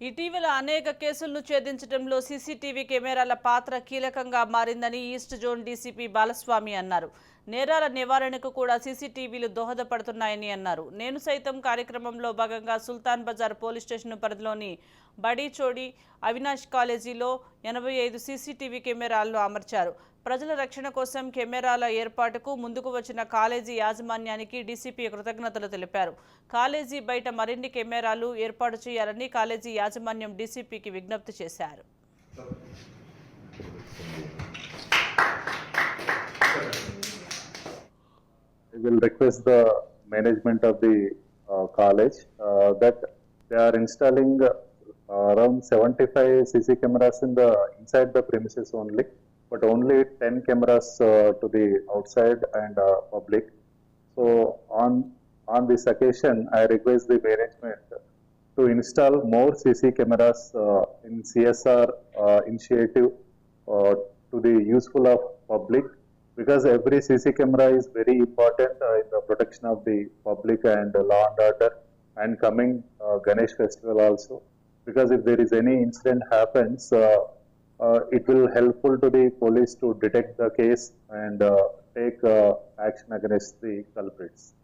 ఇటీవల అనేక కేసులను ఛేదించడంలో సీసీటీవీ కెమెరాల పాత్ర కీలకంగా మారిందని ఈస్ట్ జోన్ డీసీపీ బాలస్వామి అన్నారు. నేరాల నివారణకు కూడా సీసీటీవీలు దోహదపడుతున్నాయని అన్నారు. నేను సైతం కార్యక్రమంలో భాగంగా సుల్తాన్ బజార్ పోలీస్ స్టేషన్ పరిధిలోని బడీచోడి అవినాష్ కాలేజీలో ఎనభై ఐదు సీసీటీవీ కెమెరాలను అమర్చారు. ప్రజల రక్షణ కోసం కెమెరాల ఏర్పాటుకు ముందుకు వచ్చిన కాలేజీ యాజమాన్యానికి డీసీపీ కృతజ్ఞతలు తెలిపారు. కాలేజీ బయట మరిన్ని కెమెరాలు ఏర్పాటు చేయాలని కాలేజీ యాజమాన్యం డీసీపీకి విజ్ఞప్తి చేశారు. Will request the management of the uh, college uh, that they are installing uh, around 75 CC cameras in the inside the premises only, but only 10 cameras uh, to the outside and uh, public. So on on this occasion, I request the management to install more CC cameras uh, in CSR uh, initiative uh, to the useful of public because every CC camera is very important uh, in the protection of the public and uh, law and order and coming uh, Ganesh festival also because if there is any incident happens uh, uh, it will helpful to the police to detect the case and uh, take action against the culprits.